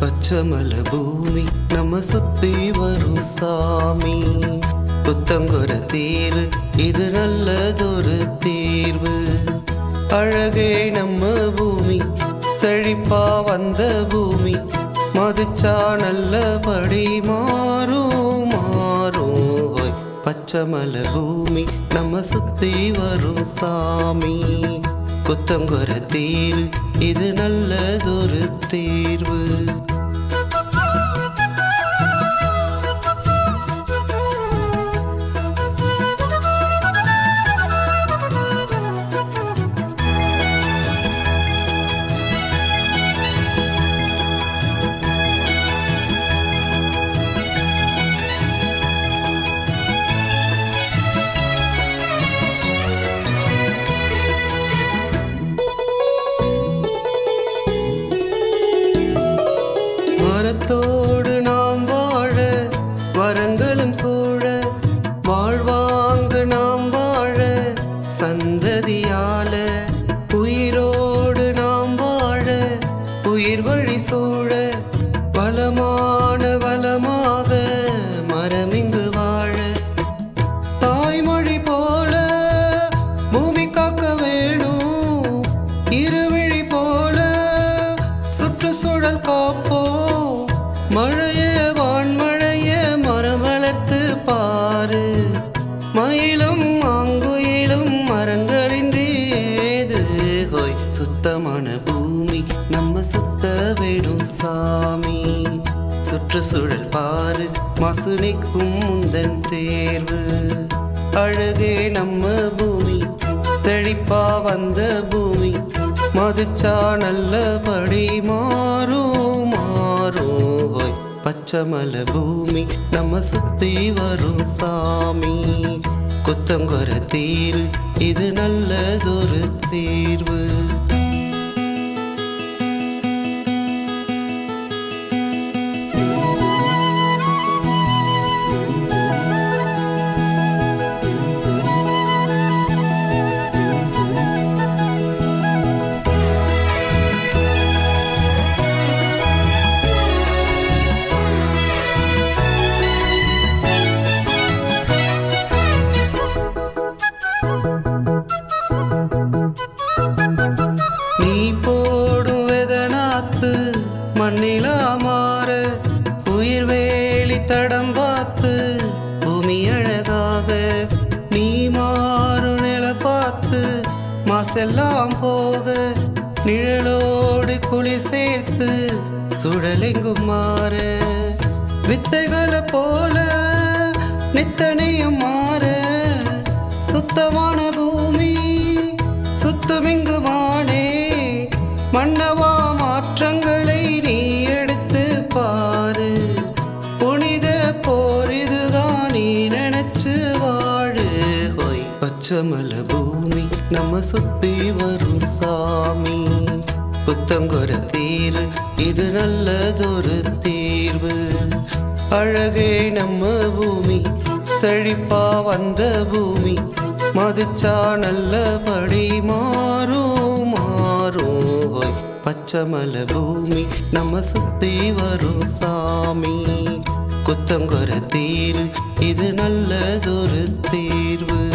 பச்சமல பூமி நம்ம சுத்தி வரும் சாமி. புத்தங்கொரு தீர்வு இது நல்லதொரு தீர்வு. அழகே நம்ம பூமி செழிப்பா வந்த பூமி. மதிச்சா நல்லபடி மாறும் மாறும். பச்சமல பூமி நம்ம சுத்தி வரும் சாமி. குத்தங்குற தேரு இது நல்லது மரத்தோடு நாம் வாழ வரங்களும் சூழ வாழ்வாங்கு நாம் வாழ சந்ததியால உயிரோடு நாம் வாழ உயிர் வழி சூழ பலமான வளமாக மரமிங்கு வாழ. தாய்மொழி போல பூமி காக்க வேணும் இருவிழி போல சுற்றுச்சூழல் காப்போம். மழைய வான்மழைய மரம் வளர்த்து பாரு. மயிலும் ஆங்குயிலும் மரங்களின்றி ஏது ஹோய். சுத்தமான பூமி நம்ம சுத்த வேடும் சாமி. சுற்றுச்சூழல் பாரு மசுனிக்கும் முந்தன் தேர்வு. அழகே நம்ம பூமி தெளிப்பா வந்த பூமி. மதிச்சா நல்லபடி மாறும் மாறும். பச்சைமல பூமி நம்ம சுத்தி வரும் சாமி. கொத்தங்கொர தீர்வு இது நல்லதொரு தீர்வு. தடம் பார்த்து பூமி அழகாக நீ மாறும் நில பார்த்து மாசெல்லாம் போக நிழலோடு குளிர் சேர்த்து சுழலெங்கும் மாற வித்தைகளை போல நித்தனையும் மாற சுத்தமான பூமி சுத்தமிங்கு மானே மன்னவா மாற்றங்கள் பச்சமல பூமி நம்ம சுத்தி வரும் சாமி. புத்தங்குற தீரு இது நல்லதொரு தீர்வு. அழகே நம்ம பூமி செழிப்பா வந்த பூமி. மதிச்சா நல்லபடி மாறும் மாறும். பச்சமல பூமி நம்ம சுத்தி வரும் சாமி. குத்தங்குற தீரு இது நல்லதொரு தீர்வு.